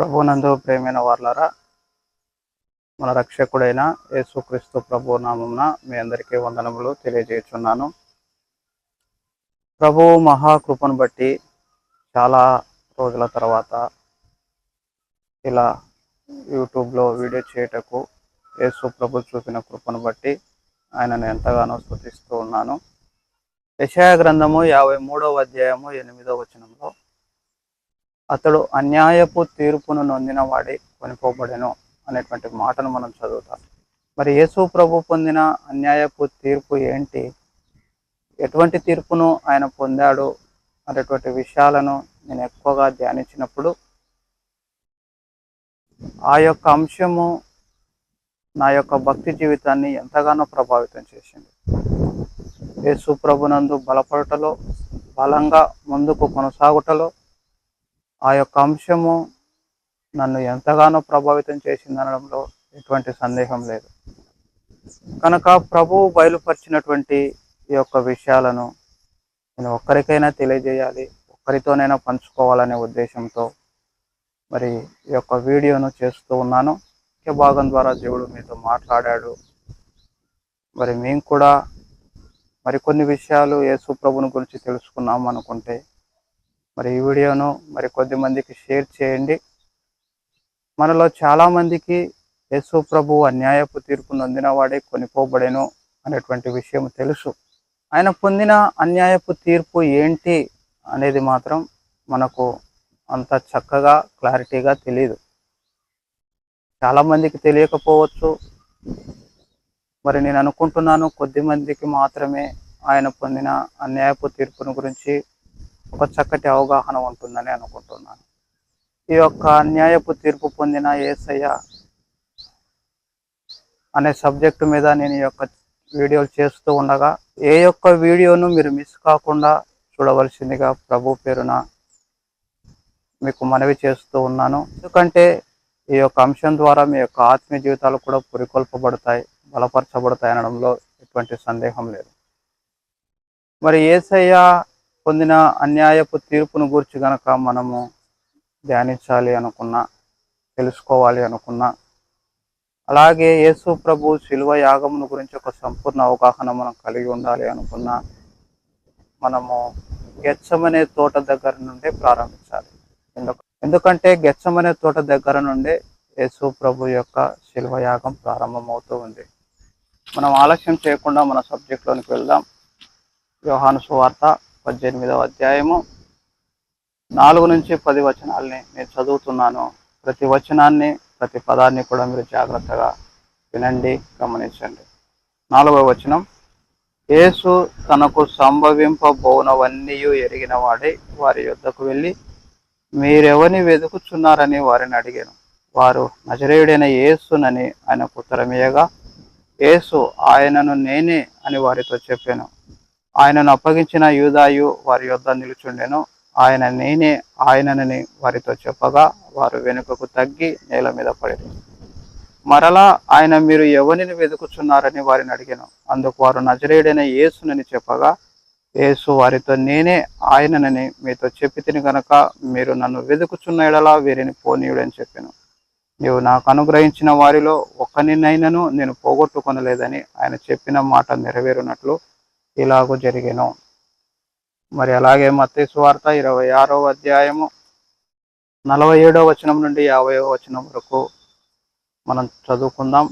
ప్రభునందు ప్రేమైన వార్లరా మన రక్షకుడైన యేసుక్రీస్తు ప్రభు నామమున మీ అందరికీ వందనములు తెలియజేస్తున్నాను ప్రభు మహాకృపను బట్టి చాలా రోజుల తర్వాత ఇలా యూట్యూబ్లో వీడియో చేయటకు యేసు ప్రభు చూపిన కృపను బట్టి ఆయనను ఎంతగానో స్థుతిస్తూ ఉన్నాను. యశాయ గ్రంథము యాభై మూడవ అధ్యాయము ఎనిమిదవ వచనంలో అతడు అన్యాయపు తీర్పును నొందిన వాడే కొనిపోబడెను అనేటువంటి మాటను మనం చదువుతాం. మరి యేసు ప్రభు పొందిన అన్యాయపు తీర్పు ఏంటి? ఎటువంటి తీర్పును ఆయన పొందాడు అనేటువంటి విషయాలను నేను ఎక్కువగా ధ్యానించినప్పుడు ఆ యొక్క అంశము నా యొక్క భక్తి జీవితాన్ని ఎంతగానో ప్రభావితం చేసింది. యేసు ప్రభునందు బలపడటలో బలంగా ముందుకు కొనసాగుటలో ఆ యొక్క అంశము నన్ను ఎంతగానో ప్రభావితం చేసిందనడంలో ఎటువంటి సందేహం లేదు. కనుక ప్రభువు బయలుపరిచినటువంటి ఈ యొక్క విషయాలను నేను ఒక్కరికైనా తెలియజేయాలి ఒక్కరితోనైనా పంచుకోవాలనే ఉద్దేశంతో మరి ఈ యొక్క వీడియోను చేస్తూ ఉన్నాను. ముఖ్య భాగం ద్వారా దేవుడు మీతో మాట్లాడాడు. మరి మేము కూడా మరికొన్ని విషయాలు యేసు ప్రభుని గురించి తెలుసుకున్నాం అనుకుంటే మరి ఈ వీడియోను మరి కొద్ది మందికి షేర్ చేయండి. మనలో చాలా మందికి యేసు ప్రభు అన్యాయపు తీర్పు నొందిన వాడే కొనిపోబడేను అనేటువంటి విషయం తెలుసు. ఆయన పొందిన అన్యాయపు తీర్పు ఏంటి అనేది మాత్రం మనకు అంత చక్కగా క్లారిటీగా తెలియదు చాలా మందికి తెలియకపోవచ్చు. మరి నేను అనుకుంటున్నాను కొద్ది మందికి మాత్రమే ఆయన పొందిన అన్యాయపు తీర్పును గురించి ఒక చక్కటి అవగాహన ఉంటుందని అనుకుంటున్నాను. ఈ యొక్క అన్యాయపు తీర్పు పొందిన ఏసయ్య అనే సబ్జెక్టు మీద నేను ఈ యొక్క వీడియోలు చేస్తూ ఉండగా ఏ యొక్క వీడియోను మీరు మిస్ కాకుండా చూడవలసిందిగా ప్రభు పేరున మీకు మనవి చేస్తూ ఉన్నాను. ఎందుకంటే ఈ యొక్క అంశం ద్వారా మీ యొక్క ఆత్మీయ జీవితాలు కూడా పురికొల్పబడతాయి బలపరచబడతాయి అనడంలో ఎటువంటి సందేహం లేదు. మరి ఏసయ్య పొందిన అన్యాయపు తీర్పును గురించి గనక మనము ధ్యానించాలి అనుకున్నా తెలుసుకోవాలి అనుకున్నా అలాగే యేసు ప్రభు శిలువ యాగమును గురించి ఒక సంపూర్ణ అవగాహన మనం కలిగి ఉండాలి అనుకున్నా మనము గెచ్చమనే తోట దగ్గర నుండే ప్రారంభించాలి. ఎందుకు ఎందుకంటే గెచ్చమనే తోట దగ్గర నుండే యేసు ప్రభు యొక్క శిలువ యాగం ప్రారంభమవుతూ ఉంది. మనం ఆలస్యం చేయకుండా మన సబ్జెక్ట్లోనికి వెళ్దాం. వ్యవహాను సువార్త పద్దెనిమిదవ అధ్యాయము నాలుగు నుంచి పది వచనాల్ని నేను చదువుతున్నాను. ప్రతి వచనాన్ని ప్రతి పదాన్ని కూడా మీరు జాగ్రత్తగా వినండి గమనించండి. నాలుగవ వచనం యేసు తనకు సంభవింపబోనవన్నీ ఎరిగిన వాడే వారి యొద్దకు వెళ్ళి మీరెవరిని వెతుకుచున్నారని వారిని అడిగాను. వారు నజరేయుడైన యేసునని ఆయన ఉత్తరమేయగా యేసు ఆయనను నేనే అని వారితో చెప్పాను. ఆయనను అప్పగించిన యూదాయు వారి యొద్ద నిలుచుండెను. ఆయన నేనే ఆయననని వారితో చెప్పగా వారు వెనుకకు తగ్గి నేల మీద పడింది మరలా ఆయన మీరు ఎవరిని వెతుకుచున్నారని వారిని అడిగాను. అందుకు వారు నజరేయుడైన యేసునని చెప్పగా యేసు వారితో నేనే ఆయననని మీతో చెప్పి తిని గనక మీరు నన్ను వెతుకుచున్న ఎడలా వీరిని పోనీయుడని చెప్పాను. నీవు నాకు అనుగ్రహించిన వారిలో ఒక్కనినైనను నేను పోగొట్టుకొనలేదని ఆయన చెప్పిన మాట నెరవేరునట్లు ఇలాగూ జరిగాను. మరి అలాగే మత్తయి సువార్త ఇరవై ఆరో అధ్యాయము నలభై ఏడో వచనం నుండి యాభై వచనం వరకు మనం చదువుకుందాం.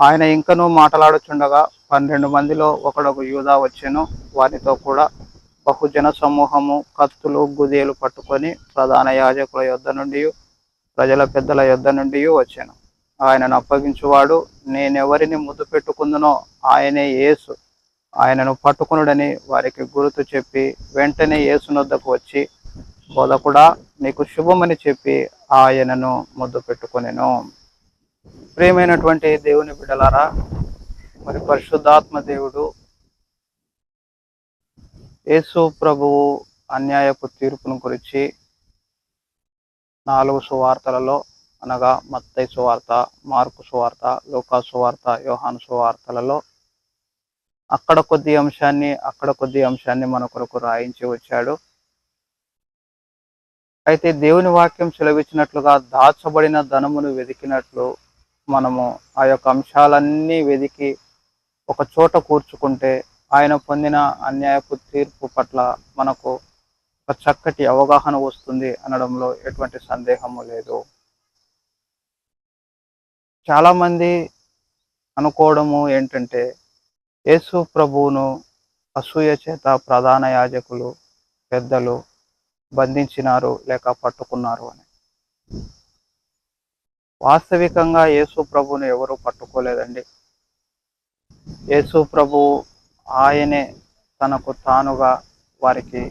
ఆయన ఇంకనూ మాట్లాడుచుండగా పన్నెండు మందిలో ఒకడొక యూదా వచ్చాను. వారితో కూడా బహుజన సమూహము కత్తులు గుదేలు పట్టుకొని ప్రధాన యాజకుల యొద్ద నుండి ప్రజల పెద్దల యొద్ద నుండి వచ్చాను. ఆయనను అప్పగించువాడు నేనెవరిని ముద్దు పెట్టుకుందునో ఆయనే యేసు. ఆయనను పట్టుకునుడని వారికి గుర్తు చెప్పి వెంటనే యేసునొద్దకు వచ్చి బోధకుడా నీకు శుభమని చెప్పి ఆయనను ముద్దు పెట్టుకునేను. ప్రియమైనటువంటి దేవుని బిడ్డలారా మరి పరిశుద్ధాత్మ దేవుడు యేసు ప్రభువు అన్యాయపు తీర్పును గురించి నాలుగు సువార్తలలో అనగా మత్తై సువార్త మార్కు సువార్త లూకా సువార్త యోహాను సువార్తలలో అక్కడ కొద్ది అంశాన్ని అక్కడ కొద్ది అంశాన్ని మన కొరకు రాయించి వచ్చాడు. అయితే దేవుని వాక్యం చెలవిచ్చినట్లుగా దాచబడిన ధనమును వెతికినట్లు మనము ఆ యొక్క అంశాలన్నీ వెతికి ఒక చోట కూర్చుకుంటే ఆయన పొందిన అన్యాయపు తీర్పు పట్ల మనకు ఒక చక్కటి అవగాహన వస్తుంది అనడంలో ఎటువంటి సందేహము లేదు. చాలా మంది అనుకోవడము ఏంటంటే యేసు ప్రభువును అసూయ చేత ప్రధాన యాజకులు పెద్దలు బంధించినారు లేక పట్టుకున్నారు అని. వాస్తవికంగా యేసు ప్రభువును ఎవరు పట్టుకోలేదండి. యేసు ప్రభు ఆయనే తనకు తానుగా వారికి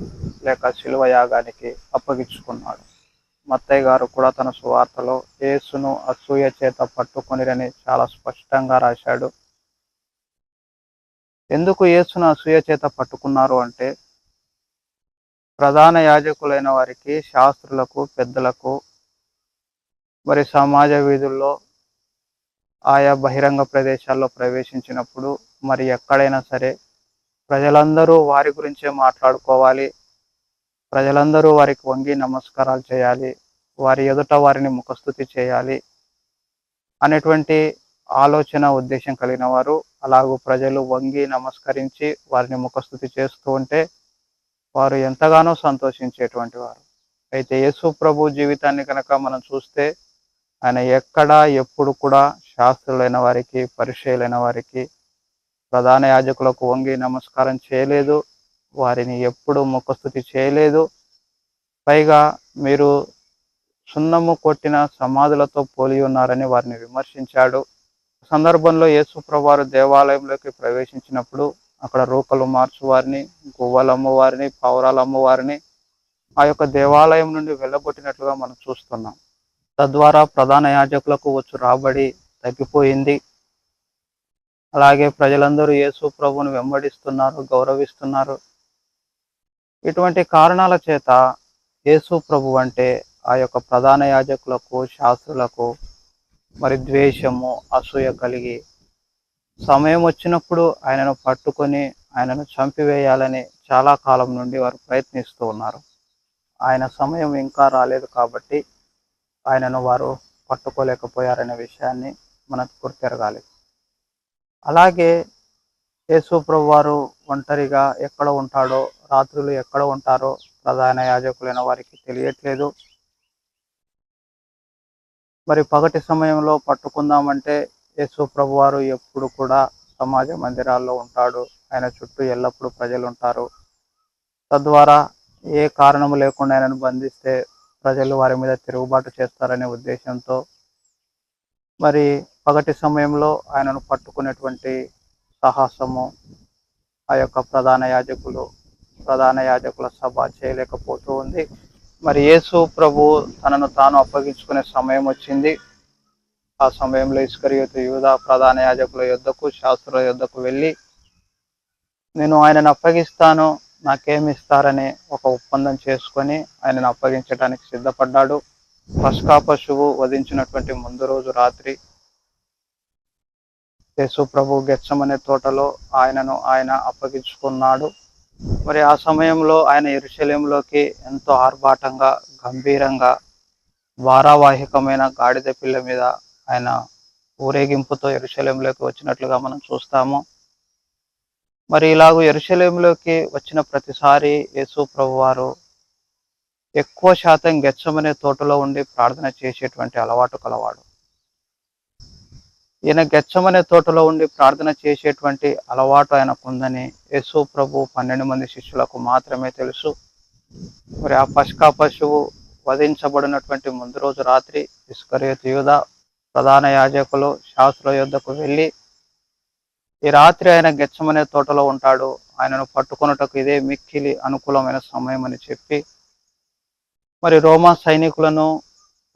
లేక శిలువ యాగానికి అప్పగించుకున్నాడు. మత్తయ్య గారు కూడా తన సువార్తలో యేసును అసూయ చేత పట్టుకొనిరని చాలా స్పష్టంగా రాశాడు. ఎందుకు యేసును అసూయ చేత పట్టుకున్నారు అంటే ప్రధాన యాజకులైన వారికి శాస్త్రులకు పెద్దలకు మరి సమాజ వీధుల్లో ఆయా బహిరంగ ప్రదేశాల్లో ప్రవేశించినప్పుడు మరి ఎక్కడైనా సరే ప్రజలందరూ వారి గురించే మాట్లాడుకోవాలి. ప్రజలందరూ వారికి వంగి నమస్కారాలు చేయాలి. వారి ఎదుట వారిని ముఖస్థుతి చేయాలి అనేటువంటి ఆలోచన ఉద్దేశం కలిగిన వారు అలాగూ ప్రజలు వంగి నమస్కరించి వారిని ముఖస్థుతి చేస్తూ ఉంటే వారు ఎంతగానో సంతోషించేటువంటి వారు. అయితే యేసు ప్రభు జీవితాన్ని కనుక మనం చూస్తే ఆయన ఎక్కడ ఎప్పుడు కూడా శాస్త్రులైన వారికి పరిచయులైన వారికి ప్రధాన యాజకులకు వంగి నమస్కారం చేయలేదు. వారిని ఎప్పుడు ముఖస్థుతి చేయలేదు. పైగా మీరు సున్నము కొట్టిన సమాధులతో పోలి ఉన్నారని వారిని విమర్శించాడు. సందర్భంలో యేసుప్రవారు దేవాలయంలోకి ప్రవేశించినప్పుడు అక్కడ రూకలు మార్చువారిని గువ్వల అమ్మవారిని పౌరాలు అమ్మవారిని ఆ యొక్క దేవాలయం నుండి వెళ్ళగొట్టినట్లుగా మనం చూస్తున్నాం. తద్వారా ప్రధాన యాజకులకు వచ్చు రాబడి తగ్గిపోయింది. అలాగే ప్రజలందరూ యేసు ప్రభువును వెంబడిస్తున్నారు గౌరవిస్తున్నారు. ఇటువంటి కారణాల చేత యేసు ప్రభు అంటే ఆ యొక్క ప్రధాన యాజకులకు శాస్త్రులకు మరి ద్వేషము అసూయ కలిగి సమయం వచ్చినప్పుడు ఆయనను పట్టుకొని ఆయనను చంపివేయాలని చాలా కాలం నుండి వారు ప్రయత్నిస్తూ ఉన్నారు. ఆయన సమయం ఇంకా రాలేదు కాబట్టి ఆయనను వారు పట్టుకోలేకపోయారనే విషయాన్ని మనకు గుర్తెరగాలి. అలాగే యేసు ప్రభు వారు ఒంటరిగా ఎక్కడ ఉంటాడో రాత్రులు ఎక్కడ ఉంటారో ప్రధాన యాజకులైన వారికి తెలియట్లేదు. మరి పగటి సమయంలో పట్టుకుందామంటే యేసు ప్రభు వారు ఎప్పుడు కూడా సమాజ మందిరాల్లో ఉంటాడు. ఆయన చుట్టూ ఎల్లప్పుడూ ప్రజలు ఉంటారు తద్వారా ఏ కారణము లేకుండా ఆయనను బంధిస్తే ప్రజలు వారి మీద తిరుగుబాటు చేస్తారనే ఉద్దేశంతో మరి పగటి సమయంలో ఆయనను పట్టుకునేటువంటి సాహసము ఆ యొక్క ప్రధాన యాజకులు ప్రధాన యాజకుల సభ చేయలేకపోతూ ఉంది. మరి యేసు ప్రభు తనను తాను అప్పగించుకునే సమయం వచ్చింది. ఆ సమయంలో ఇస్కరియోతు యూద ప్రధాన యాజకుల యుద్ధకు శాస్త్రుల యుద్ధకు వెళ్ళి నేను ఆయనను అప్పగిస్తాను నాకేమి ఇస్తారని ఒక ఒప్పందం చేసుకొని ఆయనను అప్పగించడానికి సిద్ధపడ్డాడు. పస్కా పశువు వధించినటువంటి ముందు రోజు రాత్రి యేసు ప్రభు గెచ్చమనే తోటలో ఆయనను ఆయన అప్పగించుకున్నాడు. మరి ఆ సమయంలో ఆయన ఎరుశలేంలోకి ఎంతో ఆర్భాటంగా గంభీరంగా వారావాహికమైన గాడిద పిల్ల మీద ఆయన ఊరేగింపుతో ఎరుశలేంలోకి వచ్చినట్లుగా మనం చూస్తాము. మరి ఇలాగూ ఎరుశల్యంలోకి వచ్చిన ప్రతిసారి యేసు ప్రభు వారు ఎక్కువ శాతం గెచ్చమనే తోటలో ఉండి ప్రార్థన చేసేటువంటి అలవాటు కలవాడు. ఈయన గెచ్చమనే తోటలో ఉండి ప్రార్థన చేసేటువంటి అలవాటు ఆయనకుందని యేసు ప్రభు పన్నెండు మంది శిష్యులకు మాత్రమే తెలుసు. మరి ఆ పశుకా పశువు వధించబడినటువంటి ముందు రోజు రాత్రి ఇస్కరేతు యూద ప్రధాన యాజకులు శాస్త్ర యుద్ధకు వెళ్ళి ఈ రాత్రి ఆయన గెచ్చమనే తోటలో ఉంటాడు. ఆయనను పట్టుకొనుటకు ఇదే మిక్కిలి అనుకూలమైన సమయం అని చెప్పి మరి రోమా సైనికులను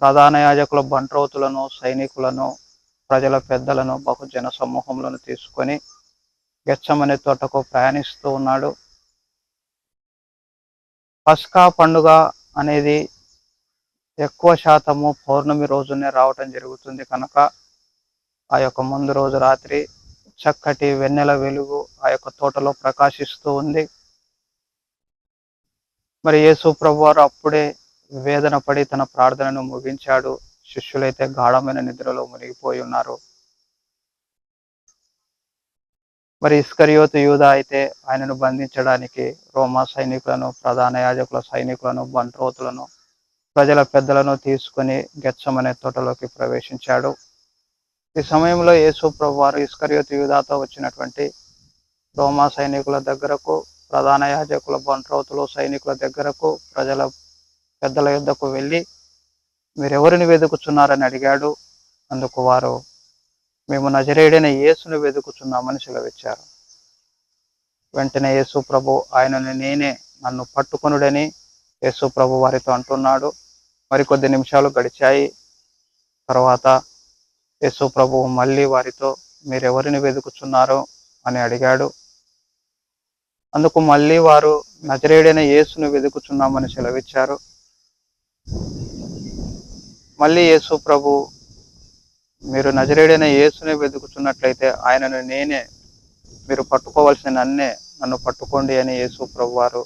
ప్రధాన యాజకుల బంట్రౌతులను సైనికులను ప్రజల పెద్దలను బహుజన సమూహములను తీసుకొని గెచ్చమనే తోటకు ప్రయాణిస్తూ ఉన్నాడు. పస్కా పండుగ అనేది ఎక్కువ శాతము పౌర్ణమి రోజునే రావటం జరుగుతుంది కనుక ఆ యొక్క ముందు రోజు రాత్రి చక్కటి వెన్నెల వెలుగు ఆ యొక్క తోటలో ప్రకాశిస్తూ ఉంది. మరి యేసు ప్రభు వారు అప్పుడే వేదన పడి తన ప్రార్థనను ముగించాడు. శిష్యులైతే గాఢమైన నిద్రలో మునిగిపోయి ఉన్నారు. మరి ఇస్కరియోతు యూదా అయితే ఆయనను బంధించడానికి రోమా సైనికులను ప్రధాన యాజకుల సైనికులను బంట్రోతులను ప్రజల పెద్దలను తీసుకుని గెచ్చమనే తోటలోకి ప్రవేశించాడు. ఈ సమయంలో యేసు ప్రభు వారు ఇస్కరియోతు యూదాతో వచ్చినటువంటి రోమా సైనికుల దగ్గరకు ప్రధాన యాజకుల బంట్రోతులు సైనికుల దగ్గరకు ప్రజల పెద్దల యుద్ధకు వెళ్ళి మీరెవరిని వెతుకుతున్నారని అడిగాడు. అందుకు వారు మేము నజరేడైన యేసును వెతుకుచున్నామని సెలవిచ్చారు. వెంటనే యేసు ప్రభు ఆయనని నేనే నన్ను పట్టుకొనుడని యేసు ప్రభు వారితో అంటున్నాడు. మరికొద్ది నిమిషాలు గడిచాయి. తర్వాత యేసు ప్రభు మళ్ళీ వారితో మీరెవరిని వెతుకుచున్నారో అని అడిగాడు. అందుకు మళ్ళీ వారు నజరేడైన యేసును వెతుకుచున్నామని సెలవిచ్చారు. మళ్ళీ యేసు ప్రభు మీరు నజరేడైన యేసునే వెతుకుతున్నట్లయితే ఆయనను నేనే మీరు పట్టుకోవాల్సిన నన్నే నన్ను పట్టుకోండి అని యేసు ప్రభు వారు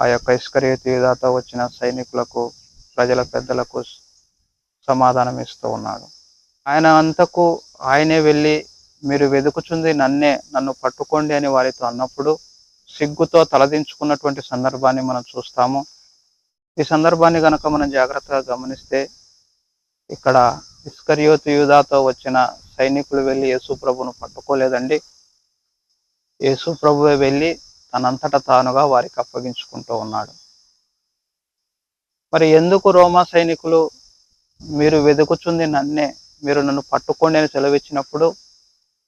ఆ యొక్క ఇస్కరియతు వచ్చిన సైనికులకు ప్రజల పెద్దలకు సమాధానం ఇస్తూ ఉన్నాడు. ఆయన అంతకు ఆయనే వెళ్ళి మీరు వెతుకుచుంది నన్నే నన్ను పట్టుకోండి అని వారితో అన్నప్పుడు సిగ్గుతో తలదించుకున్నటువంటి సందర్భాన్ని మనం చూస్తాము. ఈ సందర్భాన్ని గనక మనం జాగ్రత్తగా గమనిస్తే ఇక్కడ ఇస్కరియోతు యూదాతో వచ్చిన సైనికులు వెళ్ళి యేసుప్రభును పట్టుకోలేదండి. యేసుప్రభువే వెళ్ళి తనంతట తానుగా వారికి అప్పగించుకుంటూ ఉన్నాడు. మరి ఎందుకు రోమా సైనికులు మీరు వెతుకుచుంది నన్నే మీరు నన్ను పట్టుకోండి అని సెలవిచ్చినప్పుడు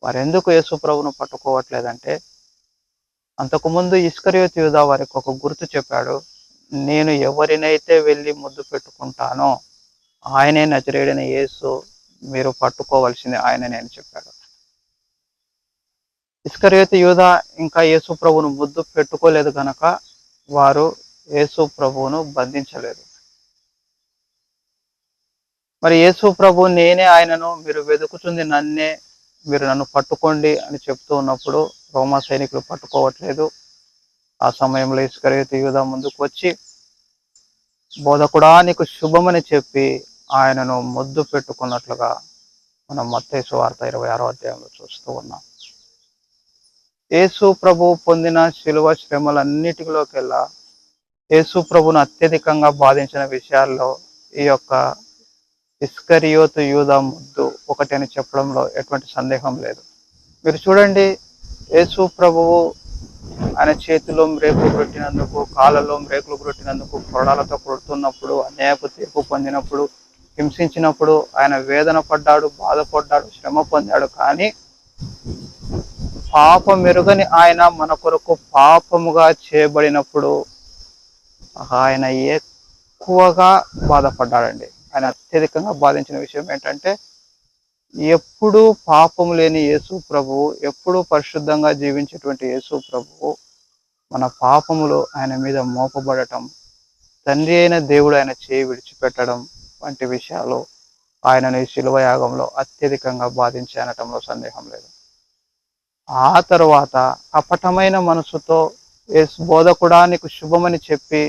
వారెందుకు యేసుప్రభును పట్టుకోవట్లేదంటే అంతకుముందు ఇస్కరియోతు యూదా వారికి ఒక గుర్తు చెప్పాడు నేను ఎవరినైతే వెళ్ళి ముద్దు పెట్టుకుంటానో ఆయనే నజరేడని యేసు మీరు పట్టుకోవాల్సింది ఆయననే అని చెప్పాడు. ఇస్కరేతు యూధ ఇంకా యేసు ప్రభును ముద్దు పెట్టుకోలేదు గనక వారు యేసు ప్రభువును బంధించలేదు. మరి యేసు ప్రభు నేనే ఆయనను మీరు వెతుకుతుంది నన్నే మీరు నన్ను పట్టుకోండి అని చెప్తూ ఉన్నప్పుడు రోమా సైనికులు పట్టుకోవట్లేదు. ఆ సమయంలో ఇస్కరేతు యూధ ముందుకు వచ్చి బోధకుడా నీకు శుభమని చెప్పి ఆయనను ముద్దు పెట్టుకున్నట్లుగా మనం మత్తేసు వార్త ఇరవై ఆరో అధ్యాయంలో చూస్తూ ఉన్నాం. యేసు ప్రభు పొందిన శిలువ శ్రమలన్నిటిలోకెల్లా యేసు ప్రభును అత్యధికంగా బాధించిన విషయాల్లో ఈ యొక్క ఇస్కరియోతు యూద ముద్దు ఒకటి అని చెప్పడంలో ఎటువంటి సందేహం లేదు. మీరు చూడండి యేసు ప్రభువు ఆయన చేతిలో రేకులు కొట్టినందుకు కాళ్ళలో రేకులు కొట్టినందుకు కొరడాలతో కొడుతున్నప్పుడు అన్యాయపు తీర్పు పొందినప్పుడు హింసించినప్పుడు ఆయన వేదన పడ్డాడు బాధపడ్డాడు శ్రమ పొందాడు. కానీ పాపం మెరుగని ఆయన మన కొరకు పాపముగా చేయబడినప్పుడు ఆయన ఎక్కువగా బాధపడ్డాడండి. ఆయన అత్యధికంగా బాధించిన విషయం ఏంటంటే ఎప్పుడు పాపము లేని యేసు ప్రభువు ఎప్పుడు పరిశుద్ధంగా జీవించేటువంటి యేసు ప్రభువు మన పాపములు ఆయన మీద మోపబడటం తండ్రి అయిన దేవుడు ఆయన చేయి విడిచిపెట్టడం వంటి విషయాలు ఆయనను ఈ శిలువ యాగంలో అత్యధికంగా బాధించానటంలో సందేహం లేదు. ఆ తరువాత కపటమైన మనసుతో యేసు బోధకుడా నీకు శుభమని చెప్పి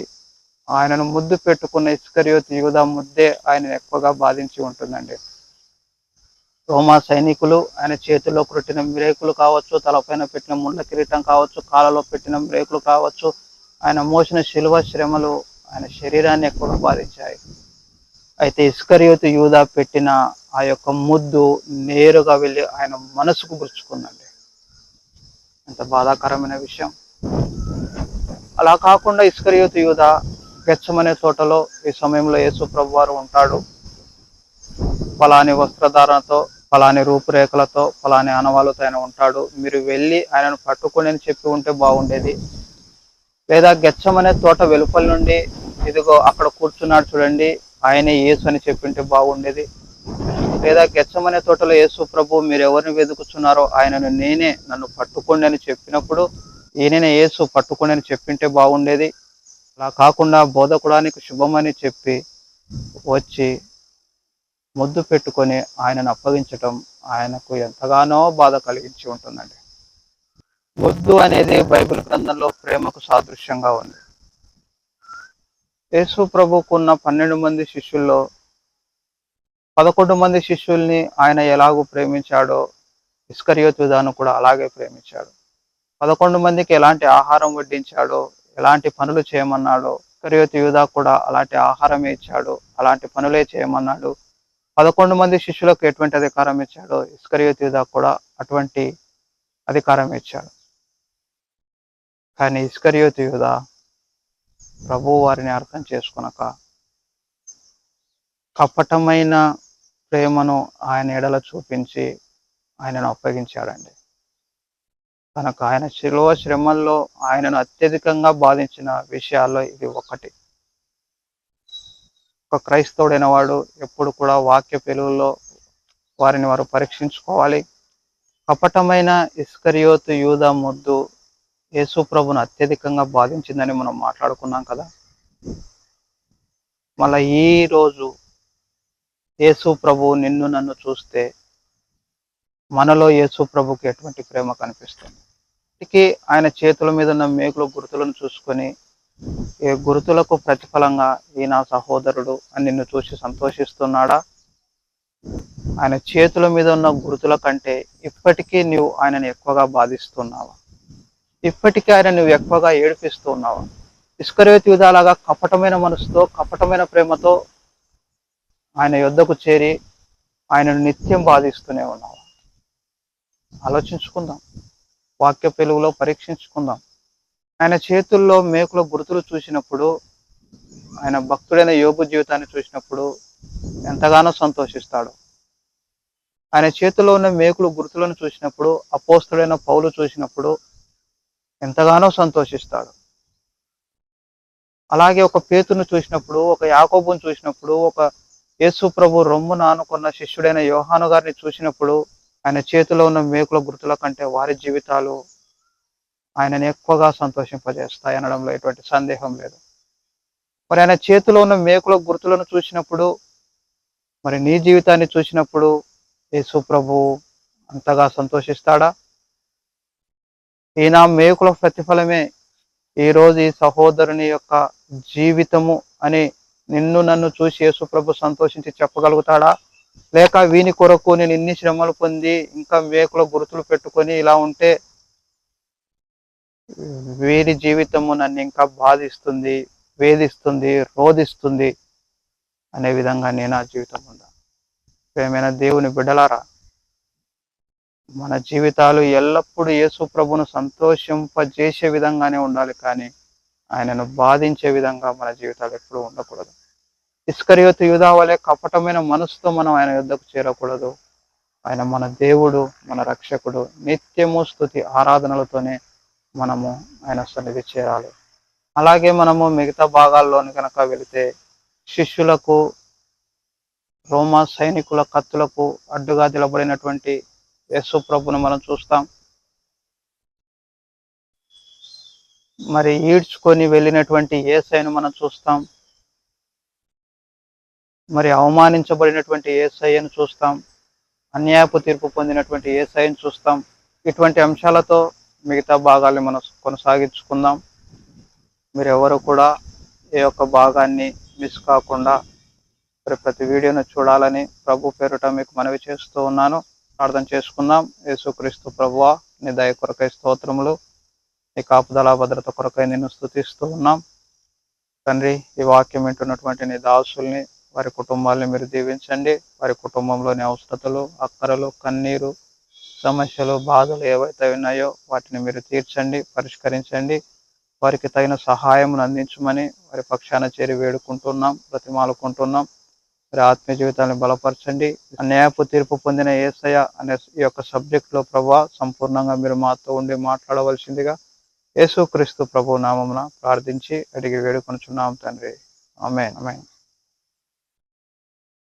ఆయనను ముద్దు పెట్టుకున్న ఇస్కరియో యూదా ముద్దే ఆయన ఎక్కువగా బాధించి ఉంటుందండి. రోమా సైనికులు ఆయన చేతిలో కొట్టిన రేకులు కావచ్చు తలపైన పెట్టిన ముళ్ళ కిరీటం కావచ్చు కాళ్ళలో పెట్టిన రేకులు కావచ్చు ఆయన మోసిన శిలువ శ్రమలు ఆయన శరీరాన్ని ఎక్కువగా బాధించాయి. అయితే ఇస్కరియోతు యూదా పెట్టిన ఆ యొక్క ముద్దు నేరుగా వెళ్ళి ఆయన మనసుకు గుర్చుకుందండి. ఎంత బాధాకరమైన విషయం. అలా కాకుండా ఇస్కరియోతు యూదా గెచ్చమనే తోటలో ఈ సమయంలో యేసు ప్రభు వారు ఉంటాడు. ఫలాని వస్త్రధారణతో ఫలాని రూపురేఖలతో ఫలాని ఆనవాళ్ళతో ఆయన ఉంటాడు. మీరు వెళ్ళి ఆయనను పట్టుకొని అని చెప్పి ఉంటే బాగుండేది. లేదా గెచ్చమనే తోట వెలుపల నుండి ఇదిగో అక్కడ కూర్చున్నాడు చూడండి ఆయనే యేసు అని చెప్పింటే బాగుండేది. లేదా గెచ్చమనే తోటలో యేసు ప్రభు మీరు ఎవరిని వెతుకుతున్నారో ఆయనను నేనే నన్ను పట్టుకోండి అని చెప్పినప్పుడు ఈయననే యేసు పట్టుకోండి అని చెప్పింటే బాగుండేది. అలా కాకుండా బోధకుడానికి శుభమని చెప్పి వచ్చి ముద్దు పెట్టుకొని ఆయనను అప్పగించటం ఆయనకు ఎంతగానో బాధ కలిగించి ఉంటుందండి. ముద్దు అనేది బైబిల్ గ్రంథంలో ప్రేమకు సాదృశ్యంగా ఉంది. యేసు ప్రభుకున్న పన్నెండు మంది శిష్యుల్లో పదకొండు మంది శిష్యుల్ని ఆయన ఎలాగూ ప్రేమించాడో ఇస్కరియోత్ కూడా అలాగే ప్రేమించాడు. పదకొండు మందికి ఎలాంటి ఆహారం వడ్డించాడో ఎలాంటి పనులు చేయమన్నాడో ఇస్కరియోత్ యూదా కూడా అలాంటి ఆహారమే ఇచ్చాడు అలాంటి పనులే చేయమన్నాడు. పదకొండు మంది శిష్యులకు ఎటువంటి అధికారం ఇచ్చాడో ఇస్కరియోత్ యూదా కూడా అటువంటి అధికారం ఇచ్చాడు. కానీ ఇస్కరియోత్ యూదా ప్రభు వారిని అర్థం చేసుకునక కపటమైన ప్రేమను ఆయన ఎడల చూపించి ఆయనను అప్పగించాడండి. కనుక ఆయన శిలువ శ్రమల్లో ఆయనను అత్యధికంగా బాధించిన విషయాల్లో ఇది ఒకటి. ఒక క్రైస్తవుడైన వాడు ఎప్పుడు కూడా వాక్య పెలుగుల్లో వారిని వారు పరీక్షించుకోవాలి. కపటమైన ఇస్కరియోతు యూదా ముద్దు యేసు ప్రభును అత్యధికంగా బాధించిందని మనం మాట్లాడుకున్నాం కదా. మళ్ళా ఈ రోజు యేసు ప్రభు నిన్ను నన్ను చూస్తే మనలో యేసు ప్రభుకి ఎటువంటి ప్రేమ కనిపిస్తుంది? ఇక ఆయన చేతుల మీద ఉన్న మేకుల గుర్తులను చూసుకొని ఏ గుర్తులకు ప్రతిఫలంగా ఈ నా సహోదరుడు అని నిన్ను చూసి సంతోషిస్తున్నాడా? ఆయన చేతుల మీద ఉన్న గుర్తుల కంటే ఇప్పటికీ నువ్వు ఆయనను ఎక్కువగా బాధిస్తున్నావా? ఇప్పటికీ ఆయన నువ్వు ఎక్కువగా ఏడిపిస్తూ ఉన్నావు. ఇస్కరేత్ యుధాలాగా కపటమైన మనసుతో కపటమైన ప్రేమతో ఆయన యుద్ధకు చేరి ఆయనను నిత్యం బాధిస్తూనే ఉన్నావు. ఆలోచించుకుందాం. వాక్య పెలుగులో పరీక్షించుకుందాం. ఆయన చేతుల్లో మేకుల గుర్తులు చూసినప్పుడు ఆయన భక్తుడైన యోగు జీవితాన్ని చూసినప్పుడు ఎంతగానో సంతోషిస్తాడు. ఆయన చేతిలో ఉన్న మేకులు గుర్తులను చూసినప్పుడు అపోస్తుడైన పౌలు చూసినప్పుడు ఎంతగానో సంతోషిస్తాడు. అలాగే ఒక పేతును చూసినప్పుడు ఒక యాకోబును చూసినప్పుడు ఒక యేసు ప్రభు రొమ్ము నానుకున్న శిష్యుడైన యోహాను గారిని చూసినప్పుడు ఆయన చేతిలో ఉన్న మేకుల గుర్తుల కంటే వారి జీవితాలు ఆయనని ఎక్కువగా సంతోషింపజేస్తాయి అనడంలో ఎటువంటి సందేహం లేదు. మరి ఆయన చేతిలో ఉన్న మేకుల గుర్తులను చూసినప్పుడు మరి నీ జీవితాన్ని చూసినప్పుడు యేసు ప్రభు అంతగా సంతోషిస్తాడా? ఈ నా మేకుల ప్రతిఫలమే. ఈ రోజు ఈ సహోదరుని యొక్క జీవితము అని నిన్ను నన్ను చూసి యేసుప్రభు సంతోషించి చెప్పగలుగుతాడా? లేక వీని కొరకు నేను ఇన్ని శ్రమలు పొంది ఇంకా మేకుల గుర్తులు పెట్టుకొని ఇలా ఉంటే వీరి జీవితము నన్ను ఇంకా బాధిస్తుంది వేధిస్తుంది రోధిస్తుంది అనే విధంగా నేను ఆ జీవితం ఉందా ప్రేమైన దేవుని బిడ్డలారా మన జీవితాలు ఎల్లప్పుడూ యేసు ప్రభును సంతోషింపజేసే విధంగానే ఉండాలి కానీ ఆయనను బాధించే విధంగా మన జీవితాలు ఎప్పుడూ ఉండకూడదు. ఇస్కరియోతు యూదా వలె కపటమైన మనసుతో మనం ఆయన యుద్ధకు చేరకూడదు. ఆయన మన దేవుడు మన రక్షకుడు. నిత్యము స్థుతి ఆరాధనలతోనే మనము ఆయన సన్నిధి చేరాలి. అలాగే మనము మిగతా భాగాల్లోని కనుక వెళితే శిష్యులకు రోమా సైనికుల కత్తులకు అడ్డుగా నిలబడినటువంటి యేసు ప్రభుని మనం చూస్తాం. మరి ఈడ్చుకొని వెళ్ళినటువంటి ఏసైను మనం చూస్తాం. మరి అవమానించబడినటువంటి ఏసైను చూస్తాం. అన్యాయపు తీర్పు పొందినటువంటి ఏసైను చూస్తాం. ఇటువంటి అంశాలతో మిగతా భాగాల్ని మనం కొనసాగించుకుందాం. మీరు ఎవరు కూడా ఏ యొక్క భాగాన్ని మిస్ కాకుండా మరి ప్రతి వీడియోను చూడాలని ప్రభు పేరుట మీకు మనవి చేస్తూ ఉన్నాను. ప్రార్థన చేసుకుందాం. యేసుక్రీస్తు ప్రభువ నీ దయ కొరకై స్తోత్రములు. నీ కాపుదల భద్రత కొరకై నిన్ను స్థుతిస్తూ ఉన్నాం. తండ్రి ఈ వాక్యం వింటున్నటువంటి నీ దాసుల్ని వారి కుటుంబాలని మీరు దీవించండి. వారి కుటుంబంలోని అవసరతలు అక్కరలు కన్నీరు సమస్యలు బాధలు ఏవైతే ఉన్నాయో వాటిని మీరు తీర్చండి పరిష్కరించండి. వారికి తగిన సహాయం అందించమని వారి పక్షాన చేరి వేడుకుంటున్నాం బ్రతిమాలుకుంటున్నాం. మరి ఆత్మీయ జీవితాన్ని బలపరచండి. న్యాయపు తీర్పు పొందిన ఏసయ అనే ఈ యొక్క సబ్జెక్ట్లో ప్రభా సంపూర్ణంగా మీరు మాతో ఉండి మాట్లాడవలసిందిగా యేసుక్రీస్తు ప్రభు నామమున ప్రార్థించి అడిగి వేడుకొనుచున్నాం తండ్రి. ఆమె ఆమె